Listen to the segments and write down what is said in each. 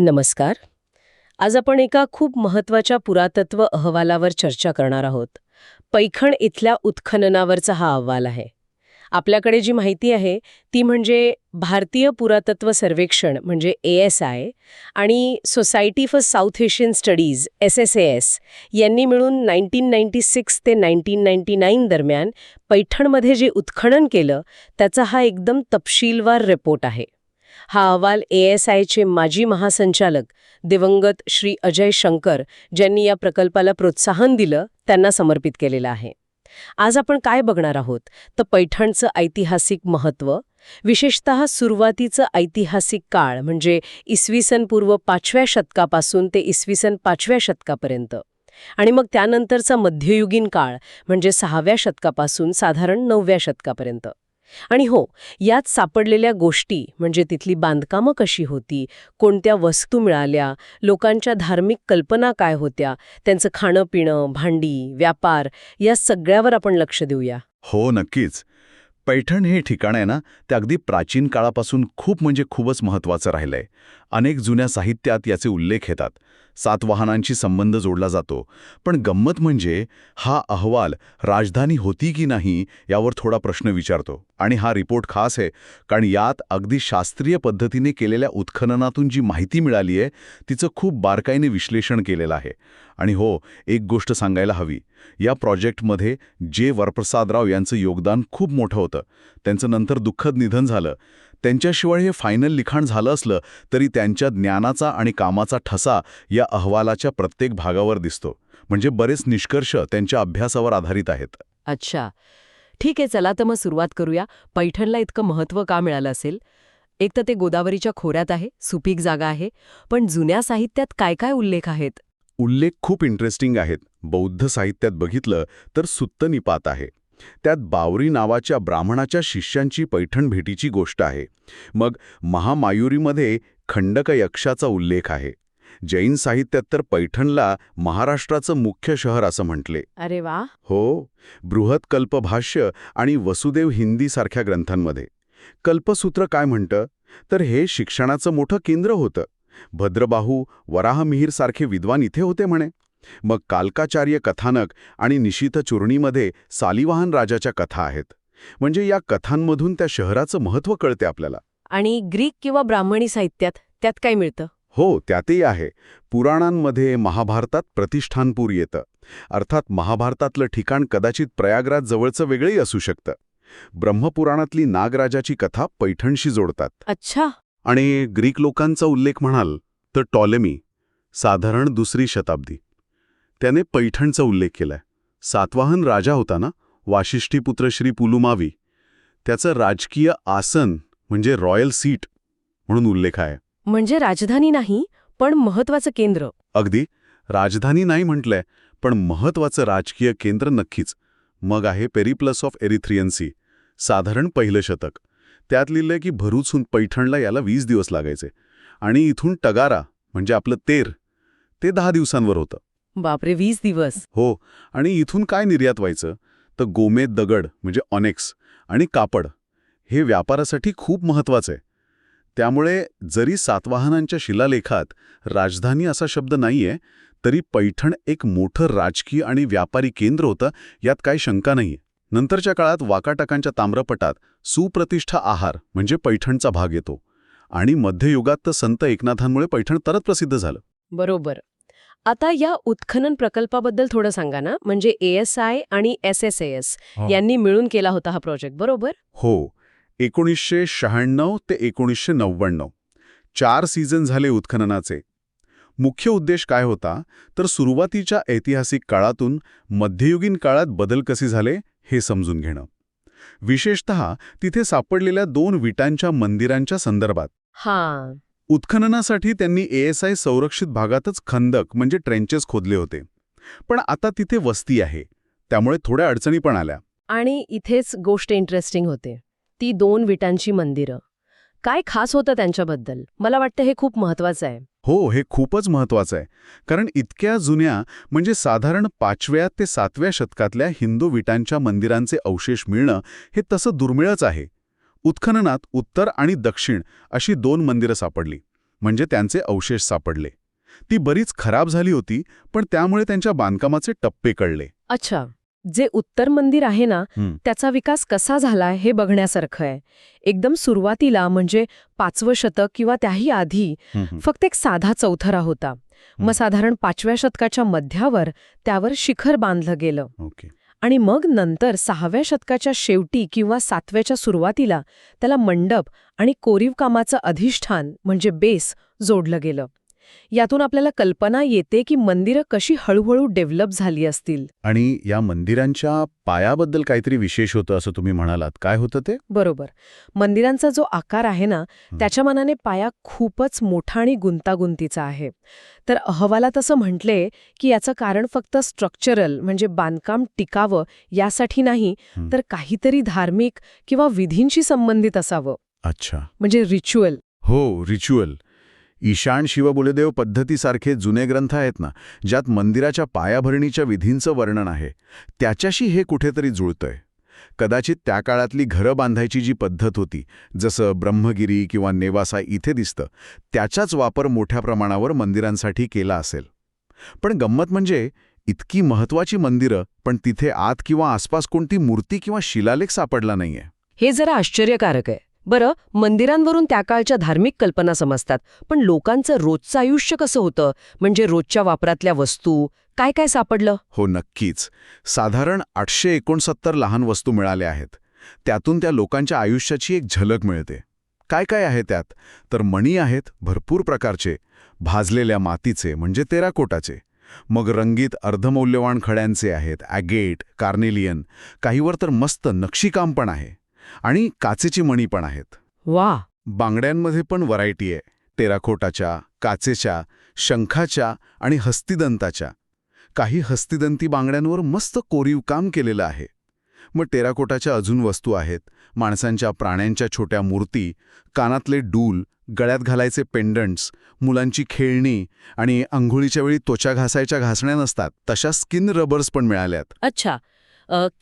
नमस्कार. आज आपण एका खूप महत्त्वाच्या पुरातत्व अहवालावर चर्चा करणार आहोत. पैठण इथल्या उत्खननावरचा हा अहवाल आहे. आपल्याकडे जी माहिती आहे ती म्हणजे भारतीय पुरातत्व सर्वेक्षण म्हणजे ए एस आय आणि society for South Asian studies S S A S यांनी मिळून नाईन्टीन नाईन्टी सिक्स ते नाईन्टीन नाईन्टी नाईन दरम्यान पैठणमध्ये जे उत्खनन केलं त्याचा हा एकदम तपशीलवार रिपोर्ट आहे. हा अहवाल ए एस आयचे माजी महासंचालक दिवंगत श्री अजय शंकर ज्यांनी या प्रकल्पाला प्रोत्साहन दिलं त्यांना समर्पित केलेला आहे. आज आपण काय बघणार आहोत? तर पैठणचं ऐतिहासिक महत्त्व विशेषतः सुरुवातीचं ऐतिहासिक काळ म्हणजे इसवी सन पूर्व पाचव्या शतकापासून ते इसवी सन पाचव्या शतकापर्यंत. आणि मग त्यानंतरचा मध्ययुगीन काळ म्हणजे सहाव्या शतकापासून साधारण नवव्या शतकापर्यंत. आणि हो यात सापडलेल्या गोष्टी म्हणजे तिथली बांधकामं कशी होती कोणत्या वस्तू मिळाल्या लोकांच्या धार्मिक कल्पना काय होत्या त्यांचं खाणं पिणं भांडी व्यापार या सगळ्यावर आपण लक्ष देऊया. हो नक्कीच. पैठण हे ठिकाण आहे ना ते अगदी प्राचीन काळापासून खूप म्हणजे खूपच महत्त्वाचं राहिलंय. अनेक जुन्या साहित्यात याचे उल्लेख येतात. सातवाहनांशी संबंध जोडला जातो. पण गंमत म्हणजे हा अहवाल राजधानी होती की नाही यावर थोडा प्रश्न विचारतो. आणि हा रिपोर्ट खास आहे कारण यात अगदी शास्त्रीय पद्धतीने केलेल्या उत्खननातून जी माहिती मिळाली आहे तिचं खूप बारकाईने विश्लेषण केलेलं आहे. आणि हो एक गोष्ट सांगायला हवी. या प्रोजेक्टमध्ये जे वरप्रसादराव यांचं योगदान खूप मोठं होतं. त्यांचं नंतर दुःखद निधन झालं. त्यांच्याशिवाय हे फायनल लिखाण झालं असलं तरी त्यांच्या ज्ञानाचा आणि कामाचा ठसा या अहवालाच्या प्रत्येक भागावर दिसतो. म्हणजे बरेच निष्कर्ष त्यांच्या अभ्यासावर आधारित आहेत. अच्छा. ठीक आहे चला तर मग सुरुवात करूया. पैठणला इतकं महत्त्व का मिळालं असेल? एक तर ते गोदावरीच्या खोऱ्यात आहे सुपीक जागा आहे पण जुन्या साहित्यात काय काय उल्लेख आहेत? उल्लेख खूप इंटरेस्टिंग आहेत. बौद्ध साहित्यात बघितलं तर सुत्तनिपात आहे. त्यात बावरी नावाच्या ब्राह्मणाच्या शिष्यांची पैठण भेटीची गोष्ट आहे. मग महामायुरीमध्ये खंडक यक्षाचा उल्लेख आहे. जैन साहित्यात तर पैठणला महाराष्ट्राचं मुख्य शहर असं म्हटले. अरे वा! हो बृहत कल्पभाष्य आणि वसुदेव हिंदी सारख्या ग्रंथांमध्ये. कल्पसूत्र काय म्हणतं? तर हे शिक्षणाचं मोठं केंद्र होतं. भद्रबाहू वराहमिहीर सारखे विद्वान इथे होते म्हणे. मग कालकाचार्य कथानक आणि निशित चूर्णीमध्ये सालिवाहन राजाच्या कथा आहेत. म्हणजे या कथांमधून त्या शहराचं महत्त्व कळते आपल्याला. आणि ग्रीक किंवा ब्राह्मणी साहित्यात त्यात काय मिळतं? हो त्यातही आहे. पुराणांमध्ये महाभारतात प्रतिष्ठानपूर येतं. अर्थात महाभारतातलं ठिकाण कदाचित प्रयागराज जवळचं वेगळंही असू शकतं. ब्रह्मपुराणातली नागराजाची कथा पैठणशी जोडतात. अच्छा. आणि ग्रीक लोकांचा उल्लेख म्हणाल तर टॉलेमी साधारण दुसरी शताब्दी. त्याने पैठणचा उल्लेख केलाय. सातवाहन राजा होता ना वाशिष्ठीपुत्र श्री पुलुमावी? त्याचं राजकीय आसन म्हणजे रॉयल सीट म्हणून उल्लेख आहे. म्हणजे राजधानी नाही पण महत्वाचं केंद्र. अगदी राजधानी नाही म्हटलंय पण महत्वाचं राजकीय केंद्र नक्कीच. मग आहे पेरिप्लस ऑफ एरिथ्रियन्सी साधारण पहिलं शतक. त्यात लिहिलंय की भरूचहून पैठणला याला वीस दिवस लागायचे. आणि इथून टगारा म्हणजे आपलं तेर ते दहा दिवसांवर होतं. बापरे वीस दिवस. हो आणि इथून काय निर्यात व्हायचं? तर गोमेद दगड म्हणजे ऑनेक्स आणि कापड हे व्यापारासाठी खूप महत्वाचं आहे. त्यामुळे जरी सातवाहनांच्या शिलालेखात राजधानी असा शब्द नाहीये तरी पैठण एक मोठं राजकीय आणि व्यापारी केंद्र होतं यात काही शंका नाहीये. नंतरच्या काळात वाकाटकांच्या ताम्रपटात सुप्रतिष्ठा आहार म्हणजे पैठणचा भाग येतो. आणि मध्ययुगात तर संत एकनाथांमुळे पैठण तरच प्रसिद्ध झालं. बरोबर. आता या उत्खनन प्रकल्पाबद्दल थोडं सांगा ना. म्हणजे एएसआय आणि एस एस एस यांनी मिळून केला होता हा प्रोजेक्ट बरोबर? हो. एकोणीसशे शहाण्णव ते एकोणीसशे नव्याण्णव चार सीझन झाले उत्खननाचे. मुख्य उद्देश काय होता? तर सुरुवातीच्या ऐतिहासिक काळातून मध्ययुगीन काळात बदल कसे झाले हे समजून घेणं. विशेषत तिथे सापडलेल्या दोन विटांच्या मंदिरांच्या संदर्भात. हा. उत्खननासाठी त्यांनी एएसआय संरक्षित भागातच खंदक म्हणजे ट्रेंचेस खोदले होते. पण आता तिथे वस्ती आहे. त्यामुळे थोड्या अडचणी पण आल्या. आणि इथेच गोष्ट इंटरेस्टिंग होते. ती दोन विटांची मंदिरं. काय खास होतं त्यांच्याबद्दल? मला वाटतं हे खूप महत्वाचं आहे. हो हे खूपच महत्वाचं आहे. कारण इतक्या जुन्या म्हणजे साधारण पाचव्या ते सातव्या शतकातल्या हिंदू विटांच्या मंदिरांचे अवशेष मिळणं हे तसं दुर्मिळच आहे. उत्खननात उत्तर आणि दक्षिण अशी दोन मंदिरं सापडली. म्हणजे त्यांचे अवशेष सापडले. ती बरीच खराब झाली होती पण त्यामुळे त्यांच्या बांधकामाचे टप्पे कळले. अच्छा. जे उत्तर मंदिर आहे ना. त्याचा विकास कसा झाला हे बघण्यासारखं आहे. एकदम सुरुवातीला म्हणजे पाचवं शतक किंवा त्याही आधी फक्त एक साधा चौथरा होता. मग साधारण पाचव्या शतकाच्या मध्यावर त्यावर शिखर बांधलं गेलं. ओके. आणि मग नंतर सहाव्या शतकाच्या शेवटी किंवा सातव्याच्या सुरुवातीला त्याला मंडप आणि कोरीवकामाचं अधिष्ठान म्हणजे बेस जोडलं गेलं. यातून आपल्याला कल्पना येते की मंदिरं कशी हळूहळू डेव्हलप झाली असतील. आणि या मंदिरांच्या पायाबद्दल काहीतरी विशेष होतं असं तुम्ही म्हणालात. काय होतं ते? बरोबर. मंदिरांचा जो आकार आहे ना त्याच्या मनाने पाया खूपच मोठा आणि गुंतागुंतीचा आहे. तर अहवालात असं म्हटले की याचं कारण फक्त स्ट्रक्चरल म्हणजे बांधकाम टिकावं यासाठी नाही. तर काहीतरी धार्मिक किंवा विधींशी संबंधित असावं. अच्छा. म्हणजे रिच्युअल हो रिच्युअल ईशान शिवबुलदेव पद्धतीसारखे जुने ग्रंथ आहेत ना ज्यात मंदिराच्या पायाभरणीच्या विधींचं वर्णन आहे. त्याच्याशी हे कुठेतरी जुळतंय. कदाचित त्या काळातली घरं बांधायची जी पद्धत होती जसं ब्रह्मगिरी किंवा नेवासा इथे दिसतं त्याचाच वापर मोठ्या प्रमाणावर मंदिरांसाठी केला असेल. पण गंमत म्हणजे इतकी महत्वाची मंदिरं पण तिथे आत किंवा आसपास कोणती मूर्ती किंवा शिलालेख सापडला नाहीये. हे जरा आश्चर्यकारक आहे. बरं मंदिरांवरून त्या काळच्या धार्मिक कल्पना समजतात पण लोकांचं रोजचं आयुष्य कसं होतं? म्हणजे रोजच्या वापरातल्या वस्तू काय काय सापडलं? हो नक्कीच. साधारण आठशे एकोणसत्तर लहान वस्तू मिळाल्या आहेत. त्यातून त्या लोकांच्या आयुष्याची एक झलक मिळते. काय काय आहे त्यात? तर मणी आहेत भरपूर प्रकारचे. भाजलेल्या मातीचे म्हणजे तेराकोटाचे मग रंगीत अर्धमौल्यवान खड्यांचे आहेत ॲगेट कार्नेलियन. काहीवर तर मस्त नक्षीकाम पण आहे. आणि काचेची मणी पण आहेत. वा! बांगड्यांमध्ये पण व्हरायटी आहे. टेराकोटाच्या काचेच्या शंखाच्या आणि हस्तिदंताच्या. काही हस्तिदंती बांगड्यांवर मस्त कोरीव काम केलेलं आहे. मग टेराकोटाच्या अजून वस्तू आहेत. माणसांच्या प्राण्यांच्या छोट्या मूर्ती कानातले डूल गळ्यात घालायचे पेंडंट्स मुलांची खेळणी आणि अंघोळीच्या वेळी त्वचा घासायच्या घासण्या नसतात. तशा स्किन रबर्स पण मिळाल्यात. अच्छा.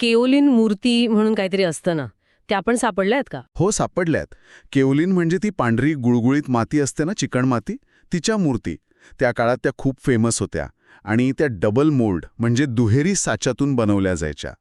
केओलिन मूर्ती म्हणून काहीतरी असतं ना. त्या पण सापडल्या आहेत का? हो सापडल्यात. केवलिन म्हणजे ती पांढरी गुळगुळीत माती असते ना चिकण माती तिच्या मूर्ती. त्या काळात त्या खूप फेमस होत्या आणि त्या डबल मोल्ड म्हणजे दुहेरी साच्यातून बनवल्या जायच्या.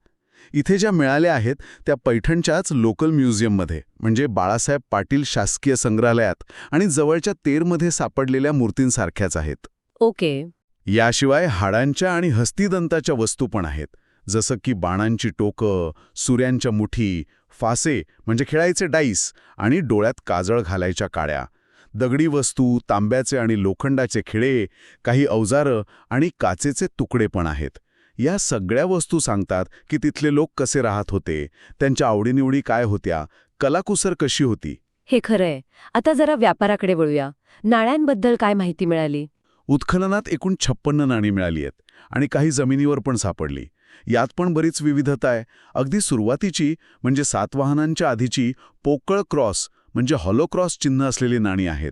इथे ज्या मिळाल्या आहेत त्या पैठणच्याच लोकल म्युझियममध्ये म्हणजे बाळासाहेब पाटील शासकीय संग्रहालयात आणि जवळच्या तेरमध्ये सापडलेल्या मूर्तींसारख्याच आहेत. ओके. याशिवाय हाडांच्या आणि हस्तिदंताच्या वस्तू पण आहेत. जसं की बाणांची टोकं सूर्यांच्या मुठी फासे म्हणजे खेळायचे डाईस आणि डोळ्यात काजळ घालायच्या काड्या. दगडी वस्तू तांब्याचे आणि लोखंडाचे खिळे काही अवजारं आणि काचेचे तुकडे पण आहेत. या सगळ्या वस्तू सांगतात की तिथले लोक कसे राहत होते त्यांच्या आवडीनिवडी काय होत्या कलाकुसर कशी होती? हे खरंय. आता जरा व्यापाराकडे वळूया. नाण्यांबद्दल काय माहिती मिळाली? उत्खननात एकूण छप्पन्न नाणी मिळाली आहेत आणि काही जमिनीवर पण सापडली. यात पण बरीच विविधता आहे. अगदी सुरुवातीची म्हणजे सातवाहनांच्या आधीची पोकळ क्रॉस म्हणजे हॉलो क्रॉस चिन्ह असलेली नाणी आहेत.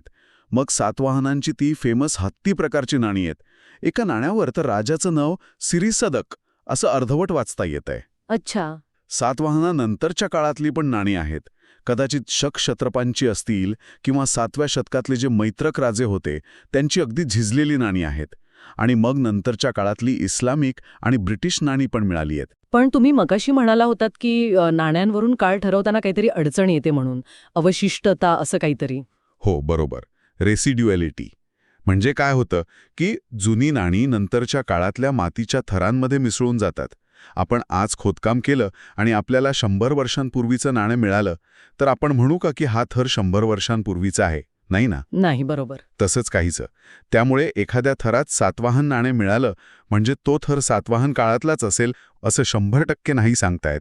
मग सातवाहनांची ती फेमस हत्ती प्रकारची नाणी आहेत. एका नाण्यावर तर राजाचं नाव सिरिसदक असं अर्धवट वाचता येत आहे. अच्छा. सातवाहनानंतरच्या काळातली पण नाणी आहेत. कदाचित शक क्षत्रपांची असतील किंवा सातव्या शतकातले जे मैत्रक राजे होते त्यांची अगदी झिजलेली नाणी आहेत. आणि मग नंतरच्या काळातली इस्लामिक आणि ब्रिटिश नाणी पण मिळाली आहेत. पण तुम्ही मगाशी म्हणाला होतात की नाण्यांवरून काळ ठरवताना काहीतरी अडचण येते म्हणून. अवशिष्टता असं काहीतरी. हो बरोबर. रेसिड्युअलिटी. म्हणजे काय होतं की जुनी नाणी नंतरच्या काळातल्या मातीच्या थरांमध्ये मिसळून जातात. आपण आज खोदकाम केलं आणि आपल्याला शंभर वर्षांपूर्वीचं नाणं मिळालं तर आपण म्हणू का की हा थर शंभर वर्षांपूर्वीचा आहे? नाही ना? नाही बरोबर. तसंच काहीचं त्यामुळे एखाद्या थरात सातवाहन नाणे मिळालं म्हणजे तो थर सातवाहन काळातलाच असेल असं शंभर टक्के नाही सांगतायत.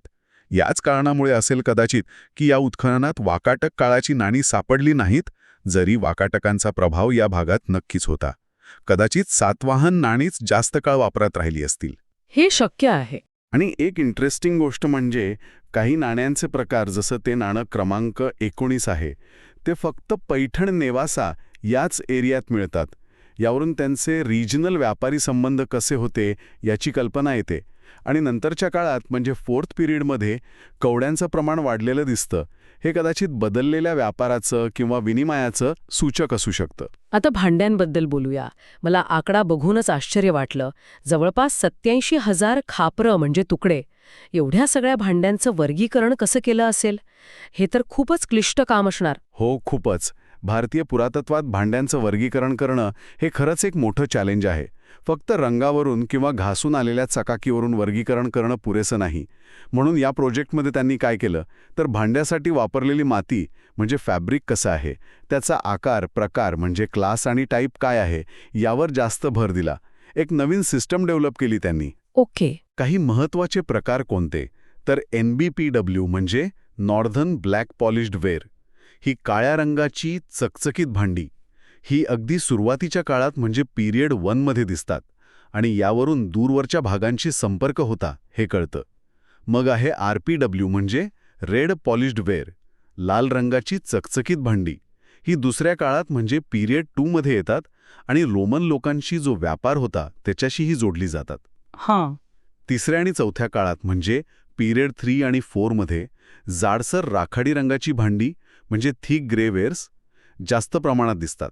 याच कारणामुळे असेल कदाचित की या उत्खननात वाकाटक काळाची नाणी सापडली नाहीत जरी वाकाटकांचा प्रभाव या भागात नक्कीच होता. कदाचित सातवाहन नाणीच जास्त काळ वापरात राहिली असतील. हे शक्य आहे. आणि एक इंटरेस्टिंग गोष्ट म्हणजे काही नाण्यांचे प्रकार जसं ते नाणं क्रमांक एकोणीस आहे ते फक्त पैठण नेवासा याच एरियात मिळतात. यावरून त्यांचे रिजनल व्यापारी संबंध कसे होते याची कल्पना येते. आणि नंतरच्या काळात म्हणजे फोर्थ पिरियडमध्ये कवड्यांचं प्रमाण वाढलेलं दिसतं. हे कदाचित बदललेल्या व्यापाराचं किंवा विनिमयाचं सूचक असू शकतं. आता भांड्यांबद्दल बोलूया. मला आकडा बघूनच आश्चर्य वाटलं. जवळपास सत्याऐंशी हजार खापरं म्हणजे तुकडे एवढ्या सगळ्या भांड्यांचं वर्गीकरण कसं केलं असेल? हे तर खूपच क्लिष्ट काम असणार. हो खूपच. भारतीय पुरातत्वात भांड्यांचं वर्गीकरण करणं हे खरंच एक मोठं चॅलेंज आहे. फक्त रंगावरून किंवा घासून आलेल्या चकाकीवरून वर्गीकरण करणं पुरेसं नाही. म्हणून या प्रोजेक्टमध्ये त्यांनी काय केलं? तर भांड्यासाठी वापरलेली माती म्हणजे फॅब्रिक कसं आहे? त्याचा आकार प्रकार म्हणजे क्लास आणि टाईप काय आहे? यावर जास्त भर दिला. एक नवीन सिस्टम डेव्हलप केली त्यांनी. ओके. काही महत्त्वाचे प्रकार कोणते? तर एन बी पी डब्ल्यू म्हणजे नॉर्धन ब्लॅक पॉलिश्ड वेअर ही काळ्या रंगाची चकचकीत भांडी. ही अगदी सुरुवातीच्या काळात म्हणजे पिरियड वनमध्ये दिसतात आणि यावरून दूरवरच्या भागांशी संपर्क होता हे कळतं. मग आहे आर पी डब्ल्यू म्हणजे रेड पॉलिश्ड वेअर लाल रंगाची चकचकीत भांडी. ही दुसऱ्या काळात म्हणजे पिरियड टूमध्ये येतात आणि रोमन लोकांशी जो व्यापार होता त्याच्याशीही जोडली जातात. हां. तिसऱ्या आणि चौथ्या काळात म्हणजे पिरियड थ्री आणि फोरमध्ये जाडसर राखाडी रंगाची भांडी म्हणजे थिक ग्रेवेअर्स जास्त प्रमाणात दिसतात.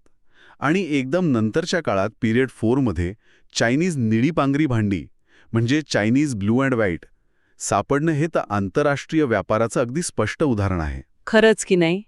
आणि एकदम नंतरच्या काळात पिरियड फोरमध्ये चायनीज निळी पांगरी भांडी म्हणजे चायनीज ब्लू अँड व्हाईट सापडणं हे तर आंतरराष्ट्रीय व्यापाराचं अगदी स्पष्ट उदाहरण आहे. खरंच की नाही?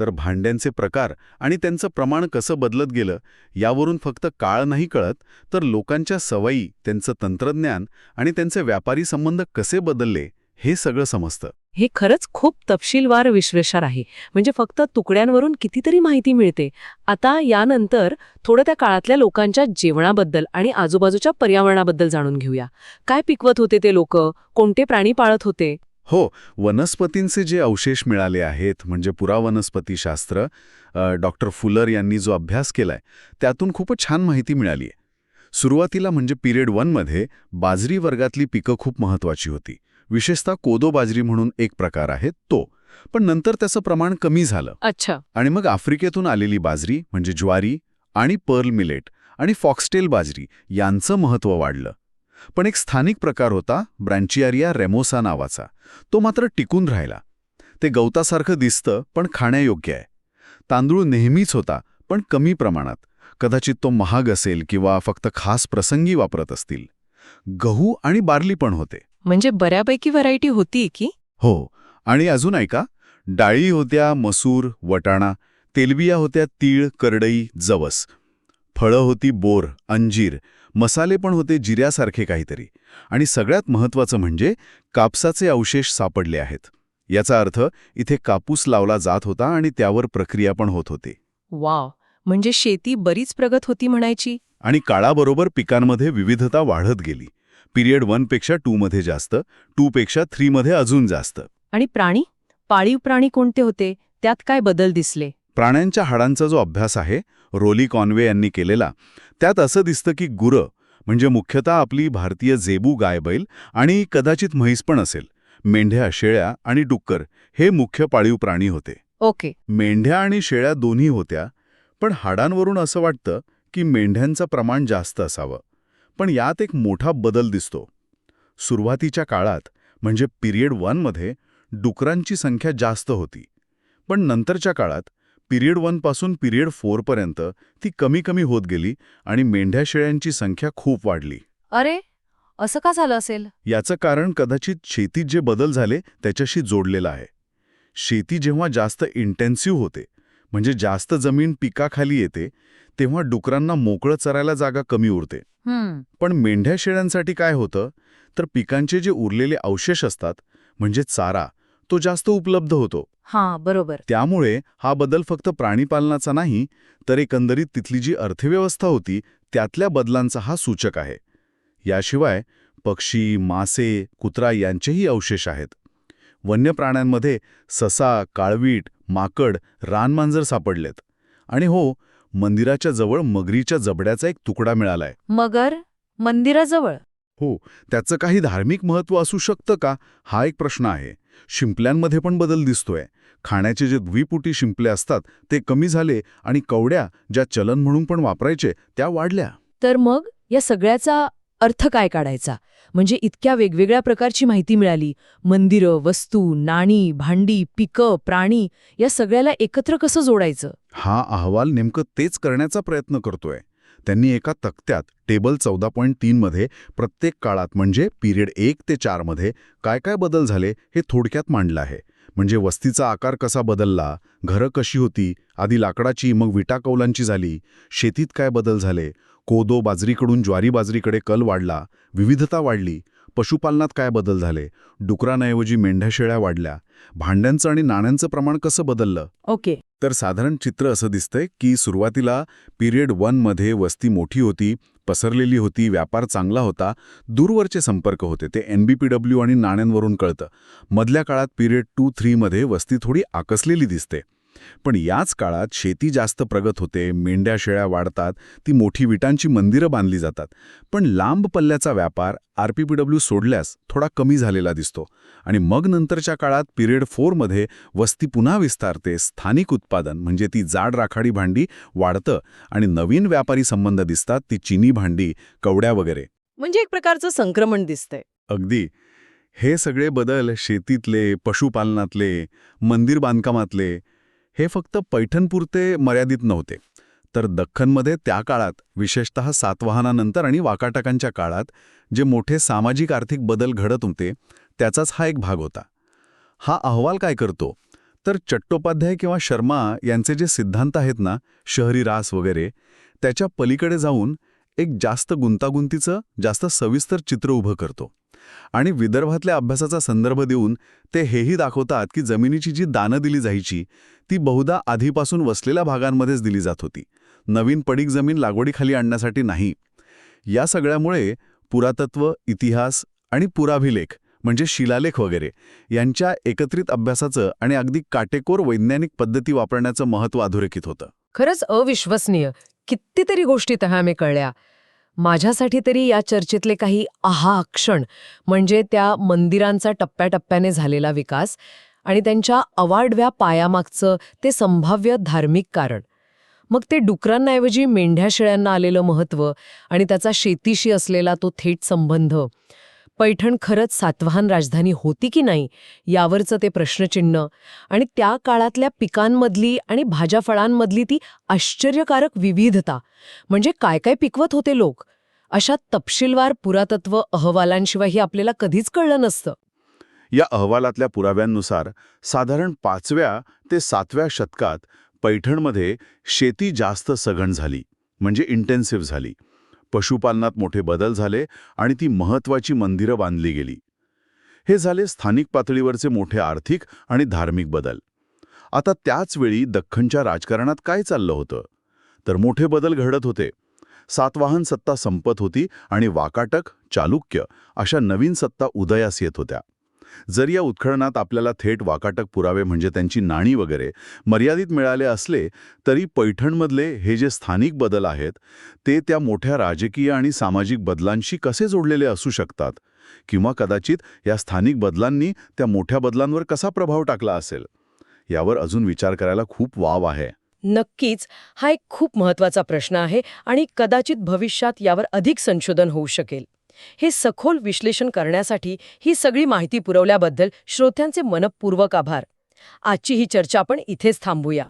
तर भांड्यांचे प्रकार आणि त्यांचं प्रमाण कसं बदलत गेलं यावरून फक्त काळ नाही कळत तर लोकांच्या सवयी त्यांचं तंत्रज्ञान आणि त्यांचे व्यापारी संबंध कसे बदलले हे सगळं समजतं. हे खरंच खूप तपशीलवार विश्लेषण आहे. म्हणजे फक्त तुकड्यांवरून कितीतरी माहिती मिळते. आता यानंतर थोडं त्या काळातल्या लोकांच्या जेवणाबद्दल आणि आजूबाजूच्या पर्यावरणाबद्दल जाणून घेऊया. काय पिकवत होते ते लोक? कोणते प्राणी पाळत होते? हो वनस्पतींचे जे अवशेष मिळाले आहेत म्हणजे पुरावनस्पतीशास्त्र डॉक्टर फुलर यांनी जो अभ्यास केलाय त्यातून खूपच छान माहिती मिळाली आहे सुरुवातीला म्हणजे पिरियड वनमध्ये बाजरी वर्गातली पिकं खूप महत्वाची होती. विशेषतः कोदो बाजरी म्हणून एक प्रकार आहे तो. पण नंतर त्याचं प्रमाण कमी झालं. अच्छा. आणि मग आफ्रिकेतून आलेली बाजरी म्हणजे ज्वारी आणि पर्ल मिलेट आणि फॉक्सटेल बाजरी यांचं महत्त्व वाढलं. पण एक स्थानिक प्रकार होता ब्रँचियारिया रेमोसा नावाचा. तो मात्र टिकून राहिला. ते गवतासारखं दिसतं पण खाण्यायोग्य आहे. तांदूळ नेहमीच होता पण कमी प्रमाणात. कदाचित तो महाग असेल किंवा फक्त खास प्रसंगी वापरत असतील. गहू आणि बार्ली पण होते. म्हणजे बऱ्यापैकी व्हरायटी होती की? हो आणि अजून ऐका. डाळी होत्या मसूर वटाणा तेलबिया होत्या तीळ करडई जवस. फळं होती बोर अंजीर मसाले पण होते जिऱ्यासारखे काहीतरी. आणि सगळ्यात महत्त्वाचं म्हणजे कापसाचे अवशेष सापडले आहेत. याचा अर्थ इथे कापूस लावला जात होता आणि त्यावर प्रक्रिया पण होत होते. वाव! म्हणजे शेती बरीच प्रगत होती म्हणायची? आणि काळाबरोबर पिकांमध्ये विविधता वाढत गेली. पिरियड वनपेक्षा टूमध्ये जास्त टूपेक्षा थ्रीमध्ये अजून जास्त. आणि प्राणी? पाळीव प्राणी कोणते होते? त्यात काय बदल दिसले? प्राण्यांच्या हाडांचा जो अभ्यास आहे रोली कॉन्वे यांनी केलेला त्यात असं दिसतं की गुरं म्हणजे मुख्यतः आपली भारतीय जेबू गायबैल आणि कदाचित म्हैस पण असेल मेंढ्या शेळ्या आणि डुक्कर हे मुख्य पाळीव प्राणी होते. ओके. मेंढ्या आणि शेळ्या दोन्ही होत्या पण हाडांवरून असं वाटतं की मेंढ्यांचं प्रमाण जास्त असावं. पण यात एक मोठा बदल दिसतो. सुरुवातीच्या काळात म्हणजे पिरियड वनमध्ये डुकरांची संख्या जास्त होती. पण नंतरच्या काळात पिरियड वनपासून पिरियड फोरपर्यंत ती कमी कमी होत गेली आणि मेंढ्या शेळ्यांची संख्या खूप वाढली. अरे असं का झालं असेल? याचं कारण कदाचित शेतीत जे बदल झाले त्याच्याशी जोडलेलं आहे. शेती जेव्हा जास्त इंटेन्सिव्ह होते म्हणजे जास्त जमीन पिकाखाली येते तेव्हा डुकरांना मोकळं चरायला जागा कमी उरते. पण मेंढ्या शेळ्यांसाठी काय होतं? तर पिकांचे जे उरलेले अवशेष असतात म्हणजे चारा तो जास्त उपलब्ध होतो. हा बरोबर. त्यामुळे हा बदल फक्त प्राणीपालनाचा नाही तर एकंदरीत तिथली जी अर्थव्यवस्था होती त्यातल्या बदलांचा हा सूचक आहे. याशिवाय पक्षी मासे कुत्रा यांचेही अवशेष आहेत. वन्य प्राण्यांमध्ये ससा काळवीट माकड रानमांजर सापडलेत. आणि हो मंदिराच्या जवळ मगरीच्या जबड्याचा एक तुकडा मिळालाय. मगर? मंदिराजवळ? हो त्याचं काही धार्मिक महत्त्व असू शकतं का? हा एक प्रश्न आहे. शिंपल्यांमध्ये पण बदल दिसतोय. खाण्याचे जे द्विपुटी शिंपले असतात ते कमी झाले आणि कवड्या ज्या चलन म्हणून पण वापरायचे त्या वाढल्या. तर मग या सगळ्याचा अर्थ काय काढायचा? म्हणजे इतक्या वेगवेगळ्या प्रकारची माहिती मिळाली. मंदिरं वस्तू नाणी भांडी पिकं प्राणी या सगळ्याला एकत्र कसं जोडायचं? हा अहवाल नेमकं तेच करण्याचा प्रयत्न करतोय. त्यांनी एका तक्त्यात टेबल चौदा पॉईंट तीनमध्ये प्रत्येक काळात म्हणजे पिरियड एक ते चारमध्ये काय काय बदल झाले हे थोडक्यात मांडलं आहे. म्हणजे वस्तीचा आकार कसा बदलला घरं कशी होती आधी लाकडाची मग विटा कौलांची झाली शेतीत काय बदल झाले कोदो बाजरीकडून ज्वारी बाजरीकडे कल वाढला विविधता वाढली पशुपालनात काय बदल झाले डुकरांऐवजी मेंढ्या शेळ्या वाढल्या भांड्यांचं आणि नाण्यांचं प्रमाण कसं बदललं? ओके. तर साधारण चित्र असं दिसतंय की सुरुवातीला पिरियड वनमध्ये वस्ती मोठी होती पसरलेली होती व्यापार चांगला होता दूरवरचे संपर्क होते ते एन बी पी डब्ल्यू आणि नाण्यांवरून कळतं. मधल्या काळात पिरियड टू थ्रीमध्ये वस्ती थोडी आकसलेली दिसते. पण याच काळात शेती जास्त प्रगत होते मेंढ्या शेळ्या वाढतात ती मोठी विटांची मंदिरं बांधली जातात. पण लांब पल्ल्याचा व्यापार आर पी पी डब्ल्यू सोडल्यास थोडा कमी झालेला दिसतो आणि मग नंतरच्या काळात पिरियड फोरमध्ये वस्ती पुन्हा विस्तारते स्थानिक उत्पादन म्हणजे ती जाड राखाडी भांडी वाढतं आणि नवीन व्यापारी संबंध दिसतात ती चिनी भांडी कवड्या वगैरे. म्हणजे एक प्रकारचं संक्रमण दिसतंय. अगदी. हे सगळे बदल शेतीतले पशुपालनातले मंदिर बांधकामातले हे फक्त पैठणपुरते मर्यादित नव्हते. तर दख्खनमध्ये त्या काळात विशेषतः सातवाहनानंतर आणि वाकाटकांच्या काळात जे मोठे सामाजिक आर्थिक बदल घडत होते त्याचाच हा एक भाग होता. हा अहवाल काय करतो? तर चट्टोपाध्याय किंवा शर्मा यांचे जे सिद्धांत आहेत ना शहरी रास वगैरे त्याच्या पलीकडे जाऊन एक जास्त गुंतागुंतीचं जास्त सविस्तर चित्र उभं करतो. आणि विदर्भातल्या अभ्यासाचा संदर्भ देऊन ते हेही दाखवतात की जमिनीची जी दानं दिली जायची ती बहुधा आधीपासून वसलेल्या भागांमध्येच दिली जात होती. नवीन पडीक जमीन लागवडीखाली आणण्यासाठी नाही. या सगळ्यामुळे पुरातत्व इतिहास आणि पुराभिलेख म्हणजे शिलालेख वगैरे यांच्या एकत्रित अभ्यासाचं आणि अगदी काटेकोर वैज्ञानिक पद्धती वापरण्याचं महत्त्व अधोरेखित होतं. खरंच अविश्वसनीय. कितीतरी गोष्टी तहामे कळल्या माझ्यासाठी तरी या चर्चेतले काही आहा क्षण म्हणजे त्या मंदिरांचा टप्प्याटप्प्याने झालेला विकास आणि त्यांच्या अवाढव्या पायामागचं ते संभाव्य धार्मिक कारण. मग ते डुकरांऐवजी मेंढ्या शेळ्यांना आलेलं महत्त्व आणि त्याचा शेतीशी असलेला तो थेट संबंध पैठण खरंच सातवाहन राजधानी होती की नाही यावरचं ते प्रश्नचिन्ह आणि त्या काळातल्या पिकांमधली आणि भाज्याफळांमधली ती आश्चर्यकारक विविधता म्हणजे काय काय पिकवत होते लोक? अशा तपशीलवार पुरातत्व अहवालांशिवायही आपल्याला कधीच कळलं नसतं. या अहवालातल्या पुराव्यांनुसार साधारण पाचव्या ते सातव्या शतकात पैठणमध्ये शेती जास्त सघन झाली म्हणजे इंटेन्सिव्ह झाली. पशुपालनात मोठे बदल झाले आणि ती महत्वाची मंदिरं बांधली गेली. हे झाले स्थानिक पातळीवरचे मोठे आर्थिक आणि धार्मिक बदल. आता त्याच वेळी दख्खनच्या राजकारणात काय चाललं होतं? तर मोठे बदल घडत होते. सातवाहन सत्ता संपत होती आणि वाकाटक चालुक्य अशा नवीन सत्ता उदयास येत होत्या. जर या उत्खननात आपल्याला थेट वाकाटक पुरावे म्हणजे त्यांची नाणी वगैरे मर्यादित मिळाले असले तरी पैठणमधले हे जे स्थानिक बदल आहेत ते त्या मोठ्या राजकीय आणि सामाजिक बदलांशी कसे जोडलेले असू शकतात? किंवा कदाचित या स्थानिक बदलांनी त्या मोठ्या बदलांवर कसा प्रभाव टाकला असेल? यावर अजून विचार करायला खूप वाव आहे. नक्कीच हा एक खूप महत्त्वाचा प्रश्न आहे आणि कदाचित भविष्यात यावर अधिक संशोधन होऊ शकेल. हे सखोल विश्लेषण करण्यासाठी ही सगळी माहिती पुरवल्याबद्दल श्रोत्यांचे मनपूर्वक आभार. आजची ही चर्चा आपण इथेच थांबूया.